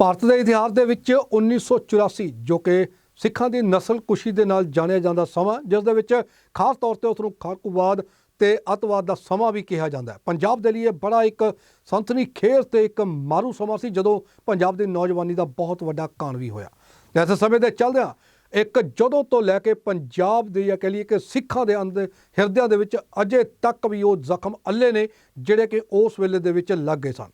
ਭਾਰਤ ਦੇ ਇਤਿਹਾਸ ਦੇ ਵਿੱਚ 1984 ਜੋ ਕਿ ਸਿੱਖਾਂ ਦੀ ਨਸਲ ਕੁਸ਼ੀ ਦੇ ਨਾਲ ਜਾਣਿਆ ਜਾਂਦਾ ਸਮਾਂ, ਜਿਸ ਦੇ ਵਿੱਚ ਖਾਸ ਤੌਰ ਤੇ ਉਸ ਨੂੰ ਖਾਰਕੂਵਾਦ ਤੇ ਅਤਵਾਦ ਦਾ ਸਮਾਂ ਵੀ ਕਿਹਾ ਜਾਂਦਾ ਹੈ। ਪੰਜਾਬ ਦੇ ਲਈ ਇਹ ਬੜਾ ਇੱਕ ਸੰਤਨੀ ਖੇਰ ਤੇ ਇੱਕ ਮਾਰੂ ਸਮਾਂ ਸੀ, ਜਦੋਂ ਪੰਜਾਬ ਦੀ ਨੌਜਵਾਨੀ ਦਾ ਬਹੁਤ ਵੱਡਾ ਕਾਣ ਵੀ ਹੋਇਆ। ਤੇ ਇਸ ਸਮੇਂ ਦੇ ਚੱਲਦਿਆਂ ਇੱਕ ਜਦੋਂ ਤੋਂ ਲੈ ਕੇ ਪੰਜਾਬ ਦੇ ਜਾਂ ਕਹ ਲਈਏ ਕਿ ਸਿੱਖਾਂ ਦੇ ਅੰਦਰ ਹਿਰਦਿਆਂ ਦੇ ਵਿੱਚ ਅਜੇ ਤੱਕ ਵੀ ਉਹ ਜ਼ਖਮ ਅੱਲੇ ਨੇ, ਜਿਹੜੇ ਕਿ ਉਸ ਵੇਲੇ ਦੇ ਵਿੱਚ ਲੱਗ ਗਏ ਸਨ।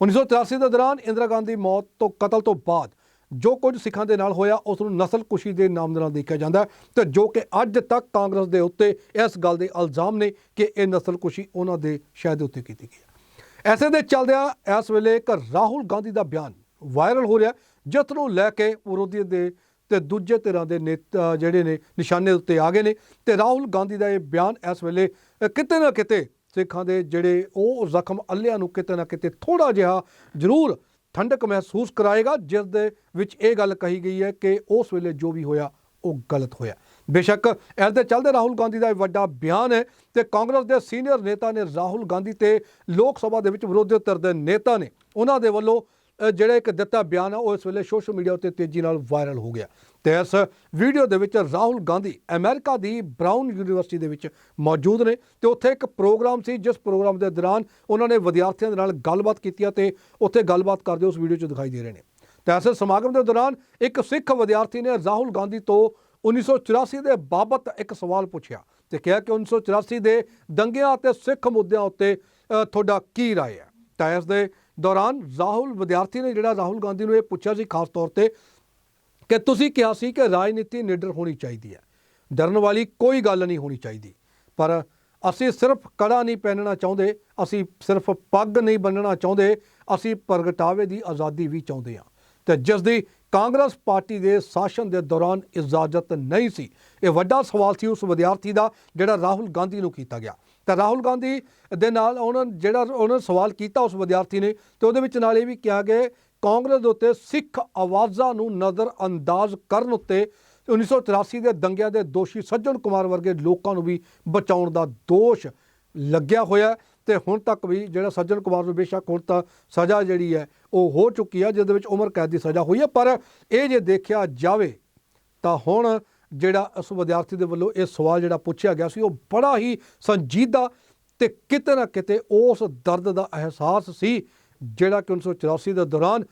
1983 ਦੇ ਦੌਰਾਨ ਇੰਦਰਾ ਗਾਂਧੀ ਦੀ ਮੌਤ ਤੋਂ ਕਤਲ ਤੋਂ ਬਾਅਦ ਜੋ ਕੁਝ ਸਿੱਖਾਂ ਦੇ ਨਾਲ ਹੋਇਆ, ਉਸ ਨੂੰ ਨਸਲਕੁਸ਼ੀ ਦੇ ਨਾਮ ਦੇ ਨਾਲ ਦੇਖਿਆ ਜਾਂਦਾ ਹੈ ਤੇ ਜੋ ਕਿ ਅੱਜ ਤੱਕ ਕਾਂਗਰਸ ਦੇ ਉੱਤੇ ਇਸ ਗੱਲ ਦੇ ਇਲਜ਼ਾਮ ਨੇ ਕਿ ਇਹ ਨਸਲਕੁਸ਼ੀ ਉਹਨਾਂ ਦੇ ਸ਼ਹਿਦ ਉੱਤੇ ਕੀਤੀ ਗਈ ਹੈ। ਐਸੇ ਦੇ ਚੱਲਦਿਆਂ ਇਸ ਵੇਲੇ ਇੱਕ ਰਾਹੁਲ ਗਾਂਧੀ ਦਾ ਬਿਆਨ ਵਾਇਰਲ ਹੋ ਰਿਹਾ ਜਿਸ ਨੂੰ ਲੈ ਕੇ ਵਿਰੋਧੀ ਦੇ ਤੇ ਦੂਜੇ ਧਿਰਾਂ ਦੇ ਨੇਤਾ ਜਿਹੜੇ ਨੇ ਨਿਸ਼ਾਨੇ ਉੱਤੇ ਆ ਗਏ ਨੇ ਤੇ ਰਾਹੁਲ ਗਾਂਧੀ ਦਾ ਇਹ ਬਿਆਨ ਇਸ ਵੇਲੇ ਕਿਤੇ ਨਾ ਕਿਤੇ ਸਿੱਖਾਂ ਦੇ ਜਿਹੜੇ ਉਹ ਜ਼ਖਮ ਅੱਲਿਆਂ ਨੂੰ ਕਿਤੇ ਨਾ ਕਿਤੇ ਥੋੜਾ ਜਿਹਾ ਜ਼ਰੂਰ ਠੰਡਕ ਮਹਿਸੂਸ ਕਰਾਏਗਾ, ਜਿਸ ਦੇ ਵਿੱਚ ਇਹ ਗੱਲ ਕਹੀ ਗਈ ਹੈ ਕਿ ਉਸ ਵੇਲੇ ਜੋ ਵੀ ਹੋਇਆ, ਉਹ ਗਲਤ ਹੋਇਆ। ਬੇਸ਼ੱਕ ਇਸ ਦੇ ਚੱਲਦੇ ਰਾਹੁਲ ਗਾਂਧੀ ਦਾ ਇਹ ਵੱਡਾ ਬਿਆਨ ਹੈ ਤੇ ਕਾਂਗਰਸ ਦੇ ਸੀਨੀਅਰ ਨੇਤਾ ਨੇ ਰਾਹੁਲ ਗਾਂਧੀ ਤੇ ਲੋਕ ਸਭਾ ਦੇ ਵਿੱਚ ਵਿਰੋਧੀ ਧਿਰ ਦੇ ਨੇਤਾ ਨੇ, ਉਹਨਾਂ ਦੇ ਵੱਲੋਂ ਜਿਹੜਾ ਇੱਕ ਦਿੱਤਾ ਬਿਆਨ ਆ, ਉਹ ਇਸ ਵੇਲੇ ਸੋਸ਼ਲ ਮੀਡੀਆ ਉੱਤੇ ਤੇਜ਼ੀ ਨਾਲ ਵਾਇਰਲ ਹੋ ਗਿਆ। ਤੇ ਇਸ ਵੀਡੀਓ ਦੇ ਵਿੱਚ ਰਾਹੁਲ ਗਾਂਧੀ ਅਮਰੀਕਾ ਦੀ ਬ੍ਰਾਊਨ ਯੂਨੀਵਰਸਿਟੀ ਦੇ ਵਿੱਚ ਮੌਜੂਦ ਨੇ ਤੇ ਉੱਥੇ ਇੱਕ ਪ੍ਰੋਗਰਾਮ ਸੀ, ਜਿਸ ਪ੍ਰੋਗਰਾਮ ਦੇ ਦੌਰਾਨ ਉਹਨਾਂ ਨੇ ਵਿਦਿਆਰਥੀਆਂ ਦੇ ਨਾਲ ਗੱਲਬਾਤ ਕੀਤੀ ਹੈ ਤੇ ਉੱਥੇ ਗੱਲਬਾਤ ਕਰਦੇ ਉਸ ਵੀਡੀਓ 'ਚ ਦਿਖਾਈ ਦੇ ਰਹੇ ਨੇ। ਤੇ ਇਸ ਸਮਾਗਮ ਦੇ ਦੌਰਾਨ ਇੱਕ ਸਿੱਖ ਵਿਦਿਆਰਥੀ ਨੇ ਰਾਹੁਲ ਗਾਂਧੀ ਤੋਂ 1984 ਦੇ ਬਾਬਤ ਇੱਕ ਸਵਾਲ ਪੁੱਛਿਆ ਤੇ ਕਿਹਾ ਕਿ 1984 ਦੇ ਦੰਗਿਆਂ ਅਤੇ ਸਿੱਖ ਮੁੱਦਿਆਂ ਉੱਤੇ ਤੁਹਾਡਾ ਕੀ ਰਾਏ ਹੈ? ਤਾਂ ਇਸ ਦੇ ਦੌਰਾਨ ਰਾਹੁਲ ਵਿਦਿਆਰਥੀ ਨੇ ਜਿਹੜਾ ਰਾਹੁਲ ਗਾਂਧੀ ਨੂੰ ਇਹ ਪੁੱਛਿਆ ਸੀ, ਖਾਸ ਤੌਰ ਤੇ ਕਿ ਤੁਸੀਂ ਕਿਹਾ ਸੀ ਕਿ ਰਾਜਨੀਤੀ ਨਿਡਰ ਹੋਣੀ ਚਾਹੀਦੀ ਹੈ। ਡਰਨ ਵਾਲੀ ਕੋਈ ਗੱਲ ਨਹੀਂ ਹੋਣੀ ਚਾਹੀਦੀ। ਪਰ ਅਸੀਂ ਸਿਰਫ ਕੜਾ ਨਹੀਂ ਪਹਿਨਣਾ ਚਾਹੁੰਦੇ, ਅਸੀਂ ਸਿਰਫ ਪੱਗ ਨਹੀਂ ਬੰਨਣਾ ਚਾਹੁੰਦੇ, ਅਸੀਂ ਪ੍ਰਗਟਾਵੇ ਦੀ ਆਜ਼ਾਦੀ ਵੀ ਚਾਹੁੰਦੇ ਹਾਂ। ਤੇ ਜਿਸ ਦੀ ਕਾਂਗਰਸ ਪਾਰਟੀ ਦੇ ਸ਼ਾਸਨ ਦੇ ਦੌਰਾਨ ਇਜਾਜ਼ਤ ਨਹੀਂ ਸੀ। ਇਹ ਵੱਡਾ ਸਵਾਲ ਸੀ ਉਸ ਵਿਦਿਆਰਥੀ ਦਾ, ਜਿਹੜਾ ਰਾਹੁਲ ਗਾਂਧੀ ਨੂੰ ਕੀਤਾ ਗਿਆ। ਤਾਂ ਰਾਹੁਲ ਗਾਂਧੀ ਦੇ ਨਾਲ ਉਹਨਾਂ ਜਿਹੜਾ ਉਹਨਾਂ ਸਵਾਲ ਕੀਤਾ ਉਸ ਵਿਦਿਆਰਥੀ ਨੇ ਤੇ ਉਹਦੇ ਵਿੱਚ ਨਾਲ ਇਹ ਵੀ ਕਿਹਾ ਕਿ ਕਾਂਗਰਸ ਦੇ ਉੱਤੇ ਸਿੱਖ ਆਵਾਜ਼ਾਂ ਨੂੰ ਨਜ਼ਰ ਅੰਦਾਜ਼ ਕਰਨ ਉੱਤੇ 1983 ਦੇ ਦੰਗਿਆਂ ਦੇ ਦੋਸ਼ੀ ਸੱਜਣ ਕੁਮਾਰ ਵਰਗੇ ਲੋਕਾਂ ਨੂੰ ਵੀ ਬਚਾਉਣ ਦਾ ਦੋਸ਼ ਲੱਗਿਆ ਹੋਇਆ ਹੈ ਤੇ ਹੁਣ ਤੱਕ ਵੀ ਜਿਹੜਾ ਸੱਜਣ ਕੁਮਾਰ ਨੂੰ ਬੇਸ਼ੱਕ ਹੁਣ ਤਾਂ ਸਜ਼ਾ ਜਿਹੜੀ ਹੈ ਉਹ ਹੋ ਚੁੱਕੀ ਹੈ, ਜਿਹਦੇ ਵਿੱਚ ਉਮਰ ਕੈਦ ਦੀ ਸਜ਼ਾ ਹੋਈ ਹੈ। ਪਰ ਇਹ ਜੇ ਦੇਖਿਆ ਜਾਵੇ ਤਾਂ ਹੁਣ ਜਿਹੜਾ ਉਸ ਵਿਦਿਆਰਥੀ ਦੇ ਵੱਲੋਂ ਇਹ ਸਵਾਲ ਜਿਹੜਾ ਪੁੱਛਿਆ ਗਿਆ ਸੀ ਉਹ ਬੜਾ ਹੀ ਸੰਜੀਦਾ ਤੇ ਕਿਤੇ ਨਾ ਕਿਤੇ ਉਸ ਦਰਦ ਦਾ ਅਹਿਸਾਸ ਸੀ ਜਿਹੜਾ ਕਿ 1984 ਦੇ ਦੌਰਾਨ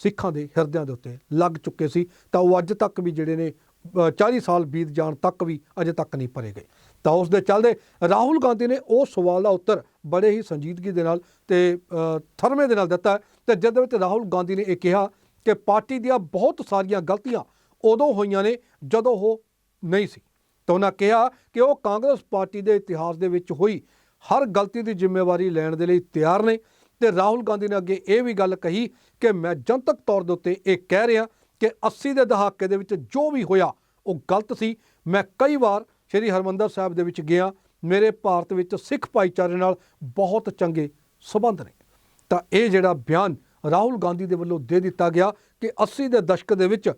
ਸਿੱਖਾਂ ਦੇ ਹਿਰਦਿਆਂ ਦੇ ਉੱਤੇ ਲੱਗ ਚੁੱਕੇ ਸੀ। ਤਾਂ ਉਹ ਅੱਜ ਤੱਕ ਵੀ ਜਿਹੜੇ ਨੇ ਅ, 40 ਸਾਲ ਬੀਤ ਜਾਣ ਤੱਕ ਵੀ ਅਜੇ ਤੱਕ ਨਹੀਂ ਭਰੇ ਗਏ। ਤਾਂ ਉਸ ਦੇ ਚੱਲਦੇ ਰਾਹੁਲ ਗਾਂਧੀ ਨੇ ਉਹ ਸਵਾਲ ਦਾ ਉੱਤਰ ਬੜੇ ਹੀ ਸੰਜੀਦਗੀ ਦੇ ਨਾਲ ਤੇ ਥਰਮੇ ਦੇ ਨਾਲ ਦਿੱਤਾ ਹੈ ਤੇ ਜਿਸ ਵਿੱਚ ਰਾਹੁਲ ਗਾਂਧੀ ਨੇ ਇਹ ਕਿਹਾ ਕਿ ਪਾਰਟੀ ਦੀਆਂ ਬਹੁਤ ਸਾਰੀਆਂ ਗਲਤੀਆਂ ਉਦੋਂ ਹੋਈਆਂ ਨੇ ਜਦੋਂ ਉਹ ਨਹੀਂ ਸੀ। ਤਾਂ ਉਹਨਾਂ ਕਿਹਾ ਕਿ ਉਹ ਕਾਂਗਰਸ ਪਾਰਟੀ ਦੇ ਇਤਿਹਾਸ ਦੇ ਵਿੱਚ ਹੋਈ ਹਰ ਗਲਤੀ ਦੀ ਜ਼ਿੰਮੇਵਾਰੀ ਲੈਣ ਦੇ ਲਈ ਤਿਆਰ ਨੇ ਤੇ ਰਾਹੁਲ ਗਾਂਧੀ ਨੇ ਅੱਗੇ ਇਹ ਵੀ ਗੱਲ ਕਹੀ ਕਿ ਮੈਂ ਜਨਤਕ ਤੌਰ ਦੇ ਉੱਤੇ ਇਹ ਕਹਿ ਰਿਹਾ ਕਿ 80 ਦੇ ਦਹਾਕੇ ਦੇ ਵਿੱਚ ਜੋ ਵੀ ਹੋਇਆ, ਉਹ ਗਲਤ ਸੀ। ਮੈਂ ਕਈ ਵਾਰ ਸ਼੍ਰੀ ਹਰਮੰਦਰ ਸਾਹਿਬ ਦੇ ਵਿੱਚ ਗਿਆ। ਮੇਰੇ ਭਾਰਤ ਵਿੱਚ ਸਿੱਖ ਭਾਈਚਾਰੇ ਨਾਲ ਬਹੁਤ ਚੰਗੇ ਸਬੰਧ ਨੇ। ਤਾਂ ਇਹ ਜਿਹੜਾ ਬਿਆਨ ਰਾਹੁਲ ਗਾਂਧੀ ਦੇ ਵੱਲੋਂ ਦੇ ਦਿੱਤਾ ਗਿਆ ਕਿ 80 ਦੇ ਦਸ਼ਕ ਦੇ ਵਿੱਚ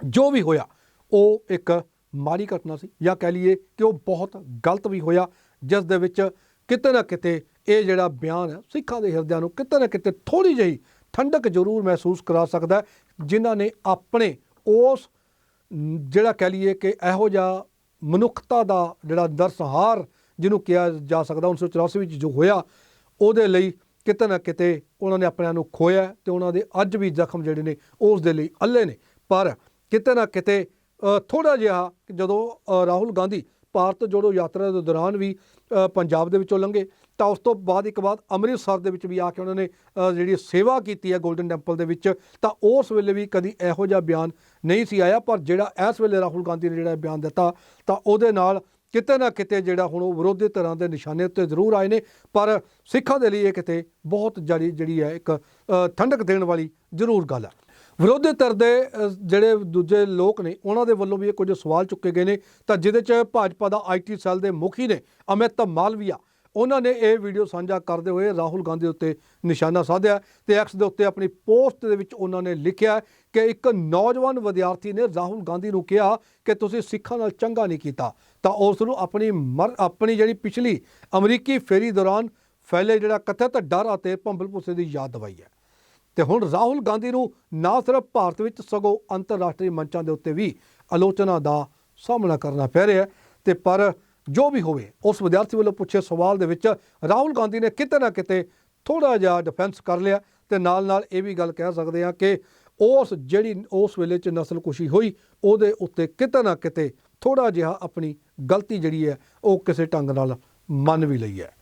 ਜੋ ਵੀ ਹੋਇਆ, ਉਹ ਇੱਕ ਮਾੜੀ ਘਟਨਾ ਸੀ ਜਾਂ ਕਹਿ ਲਈਏ ਕਿ ਉਹ ਬਹੁਤ ਗਲਤ ਵੀ ਹੋਇਆ, ਜਿਸ ਦੇ ਵਿੱਚ ਕਿਤੇ ਨਾ ਕਿਤੇ ਇਹ ਜਿਹੜਾ ਬਿਆਨ ਹੈ, ਸਿੱਖਾਂ ਦੇ ਹਿਰਦਿਆਂ ਨੂੰ ਕਿਤੇ ਨਾ ਕਿਤੇ ਥੋੜੀ ਜਿਹੀ ਠੰਡਕ ਜ਼ਰੂਰ ਮਹਿਸੂਸ ਕਰਾ ਸਕਦਾ ਜਿਨ੍ਹਾਂ ਨੇ ਆਪਣੇ ਉਸ ਜਿਹੜਾ ਕਹਿ ਲਈਏ ਕਿ ਇਹੋ ਜਿਹਾ ਮਨੁੱਖਤਾ ਦਾ ਜਿਹੜਾ ਦਰਸਹਾਰ ਜਿਹਨੂੰ ਕਿਹਾ ਜਾ ਸਕਦਾ 1984 ਵਿੱਚ ਜੋ ਹੋਇਆ, ਉਹਦੇ ਲਈ ਕਿਤੇ ਨਾ ਕਿਤੇ ਉਹਨਾਂ ਨੇ ਆਪਣਿਆਂ ਨੂੰ ਖੋਇਆ ਹੈ ਤੇ ਉਹਨਾਂ ਦੇ ਅੱਜ ਵੀ ਜ਼ਖਮ ਜਿਹੜੇ ਨੇ ਉਸ ਦੇ ਲਈ ਅੱਲੇ ਨੇ। ਪਰ ਕਿਤੇ ਨਾ ਕਿਤੇ ਥੋੜਾ ਜਿਹਾ ਜਦੋਂ ਰਾਹੁਲ ਗਾਂਧੀ ਭਾਰਤ ਜੋੜੋ ਯਾਤਰਾ ਦੇ ਦੌਰਾਨ ਵੀ ਪੰਜਾਬ ਦੇ ਵਿੱਚੋਂ ਲੰਘੇ, ਤਾਂ ਉਸ ਤੋਂ ਬਾਅਦ ਇੱਕ ਬਾਅਦ ਅੰਮ੍ਰਿਤਸਰ ਦੇ ਵਿੱਚ ਵੀ ਆ ਕੇ ਉਹਨਾਂ ਨੇ ਜਿਹੜੀ ਸੇਵਾ ਕੀਤੀ ਹੈ 골ਡਨ ਟੈਂਪਲ ਦੇ ਵਿੱਚ, ਤਾਂ ਉਸ ਵੇਲੇ ਵੀ ਕਦੀ ਇਹੋ ਜਿਹਾ ਬਿਆਨ ਨਹੀਂ ਸੀ ਆਇਆ, ਪਰ ਜਿਹੜਾ ਇਸ ਵੇਲੇ ਰਾਹੁਲ ਗਾਂਧੀ ਨੇ ਜਿਹੜਾ ਬਿਆਨ ਦਿੱਤਾ, ਤਾਂ ਉਹਦੇ ਨਾਲ ਕਿਤੇ ਨਾ ਕਿਤੇ ਜਿਹੜਾ ਹੁਣ ਉਹ ਵਿਰੋਧੀ ਤਰ੍ਹਾਂ ਦੇ ਨਿਸ਼ਾਨੇ ਉੱਤੇ ਜ਼ਰੂਰ ਆਏ ਨੇ, ਪਰ ਸਿੱਖਾਂ ਦੇ ਲਈ ਇਹ ਕਿਤੇ ਬਹੁਤ ਜਿਹੜੀ ਜਿਹੜੀ ਹੈ ਇੱਕ ਠੰਡਕ ਦੇਣ ਵਾਲੀ ਜ਼ਰੂਰ ਗੱਲ ਹੈ। ਵਿਰੋਧੀ ਧਿਰ ਦੇ ਜਿਹੜੇ ਦੂਜੇ ਲੋਕ ਨੇ, ਉਹਨਾਂ ਦੇ ਵੱਲੋਂ ਵੀ ਇਹ ਕੁਝ ਸਵਾਲ ਚੁੱਕੇ ਗਏ ਨੇ। ਤਾਂ ਜਿਹਦੇ ਚ ਭਾਜਪਾ ਦਾ ਆਈਟੀ ਸੈੱਲ ਦੇ ਮੁਖੀ ਨੇ ਅਮਿਤ ਮਾਲਵੀਆ, ਉਹਨਾਂ ਨੇ ਇਹ ਵੀਡੀਓ ਸਾਂਝਾ ਕਰਦੇ ਹੋਏ ਰਾਹੁਲ ਗਾਂਧੀ ਉੱਤੇ ਨਿਸ਼ਾਨਾ ਸਾਧਿਆ ਤੇ ਐਕਸ ਦੇ ਉੱਤੇ ਆਪਣੀ ਪੋਸਟ ਦੇ ਵਿੱਚ ਉਹਨਾਂ ਨੇ ਲਿਖਿਆ ਕਿ ਇੱਕ ਨੌਜਵਾਨ ਵਿਦਿਆਰਥੀ ਨੇ ਰਾਹੁਲ ਗਾਂਧੀ ਨੂੰ ਕਿਹਾ ਕਿ ਤੁਸੀਂ ਸਿੱਖਾਂ ਨਾਲ ਚੰਗਾ ਨਹੀਂ ਕੀਤਾ। ਤਾਂ ਉਸ ਨੂੰ ਆਪਣੀ ਮਰ, ਆਪਣੀ ਜਿਹੜੀ ਪਿਛਲੀ ਅਮਰੀਕੀ ਫੇਰੀ ਦੌਰਾਨ ਫੈਲੇ ਜਿਹੜਾ ਕਥਿਤ ਡਰ ਅਤੇ ਭੰਬਲ ਭੁੱਸੇ ਦੀ ਯਾਦ ਦਿਵਾਈ ਹੈ। ਤੇ ਹੁਣ ਰਾਹੁਲ ਗਾਂਧੀ ਨੂੰ ਨਾ ਸਿਰਫ ਭਾਰਤ ਵਿੱਚ, ਸਗੋਂ ਅੰਤਰਰਾਸ਼ਟਰੀ ਮੰਚਾਂ ਦੇ ਉੱਤੇ ਵੀ ਆਲੋਚਨਾ ਦਾ ਸਾਹਮਣਾ ਕਰਨਾ ਪੈ ਰਿਹਾ ਹੈ। ਤੇ ਪਰ ਜੋ ਵੀ ਹੋਵੇ, ਉਸ ਵਿਦਿਆਰਥੀ ਵੱਲੋਂ ਪੁੱਛੇ ਸਵਾਲ ਦੇ ਵਿੱਚ ਰਾਹੁਲ ਗਾਂਧੀ ਨੇ ਕਿਤੇ ਨਾ ਕਿਤੇ ਥੋੜਾ ਜਿਹਾ ਡਿਫੈਂਸ ਕਰ ਲਿਆ ਤੇ ਨਾਲ ਨਾਲ ਇਹ ਵੀ ਗੱਲ ਕਹਿ ਸਕਦੇ ਹਾਂ ਕਿ ਉਸ ਜਿਹੜੀ, ਉਸ ਵੇਲੇ 'ਚ ਨਸਲਕੁਸ਼ੀ ਹੋਈ, ਉਹਦੇ ਉੱਤੇ ਕਿਤੇ ਨਾ ਕਿਤੇ ਥੋੜਾ ਜਿਹਾ ਆਪਣੀ ਗਲਤੀ ਜਿਹੜੀ ਹੈ, ਉਹ ਕਿਸੇ ਢੰਗ ਨਾਲ ਮੰਨ ਵੀ ਲਈ ਹੈ।